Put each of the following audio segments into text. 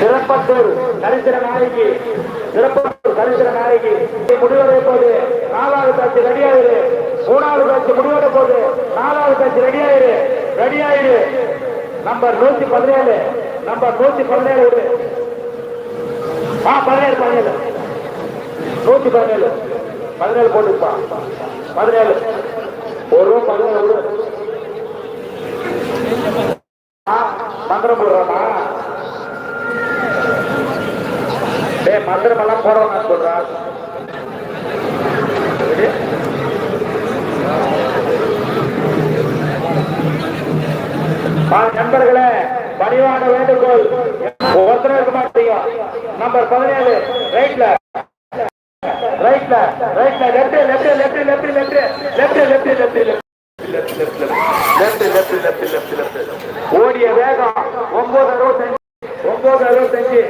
சிறப்பத்தூர் தரிசன நாளைக்கு சிறப்பத்தூர் தரிசன நாளைக்கு முடிவடைய போது நாலாவது காட்சி ரெடியாயிரு மூணாவது காட்சி முடிவடைய போது நாலாவது காட்சி ரெடியாயிரு ரெடியாயிரு நம்பர் நூத்தி பதினேழு. நம்பர் நூத்தி பதினேழு ஆ பதினேழு பதினேழு. நூத்தி பதினேழு. பதினேழு போட்டுப்பா. பதினேழு. ஒரு ரூபா பதினேழு விடு ஆ, மந்திரம் போடுறாமா டே மந்திரம் எல்லாம் போடுறோம் நான் சொல்றேன். நண்பர்களே பணிவான வேண்டுகோள். ஒருத்தரும் இருக்க மாட்டீங்க. நம்பர் பதினேழு ரைட்ல. Left left left left left left left left left left left ஓடிய வேகம் ஒன்பது அறுபத்தஞ்சு ஒன்பது அறுபத்தஞ்சு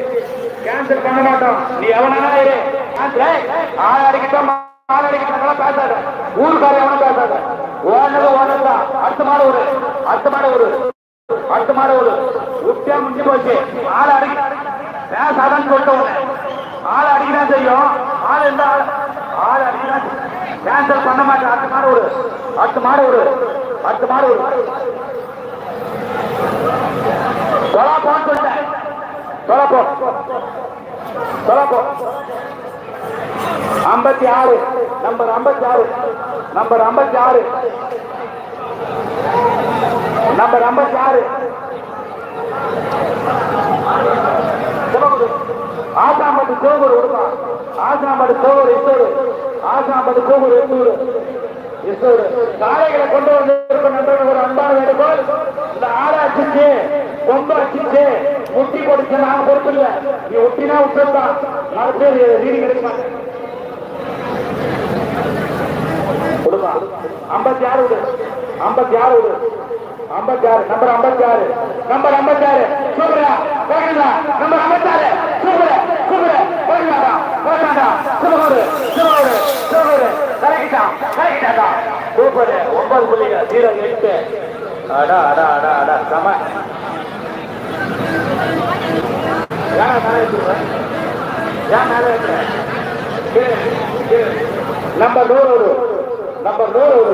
கேன்சல் பண்ண மாட்டோம் நீ எவனா இரு ஆள் அடிக்கிட்டோம் பேசாத ஊருக்கார எவனும் பேசாத ஓனது ஓனதான் அடுத்த மாடு ஒரு அடுத்த மாடு ஒரு அடுத்த மாடு ஒரு உத்தியா முடிஞ்சு போச்சு ஆள் அடிக்க பேசாதான்னு சொல்லிட்டு ஆள் அடிக்கதான் செய்யும் ஆள் இருந்தா கேன்சல் பண்ண மாட்டேன். அடுத்த மாடு ஒரு அடுத்த மாடு ஒரு அடுத்த மாடு ஒரு தொலா போன்னு சொல்லிட்டேன். தொலா போ. தொலா போ. ஐம்பத்தி ஆறு. நம்பர் ஐம்பத்தி ஆறு. நம்பர் ஐம்பத்தி ஆறு. நம்பர் ஐம்பத்தி ஆறு. ஆசாம்பட்டு கோகூர் விடுமா ஆசாம்பட்டு கோகூர் எத்தூர் ஆசாம்பட்டு கோகூர் எத்தூர் காளைகளை கொண்டு வந்து ஒரு அன்பான வேண்டுகோள். இந்த ஆடை கொம்பு அடிச்சு முட்டி கொடுத்து நான் பொறுப்பு இல்லை நீ ஒட்டினா விட்டுருந்தான் நாலு பேர் ரீடி கொடுமா. ஐம்பத்தி ஆறு விடு. ஐம்பத்தி ஆறு விடு. ஐம்பத்தி ஆறு நம்பர் ஐம்பத்தி ஆறு நம்பர் ஐம்பத்தி ஆறு சூப்பரா நம்பர் ஐம்பத்தி ஆறு சூப்பர. சூப்பர போகிறீங்களா போகிறாண்டா சிவகோடு சிவகோடு சூப்பர் ஒன்பது புள்ளிங்க ஜீரோ எட்டு அடா அடா அடா அடா சம. ஏன் மேலே வச்சுருவேன் ஏன் மேலே வைக்கிறேன் நம்பர் நூறு நம்பர் நூறு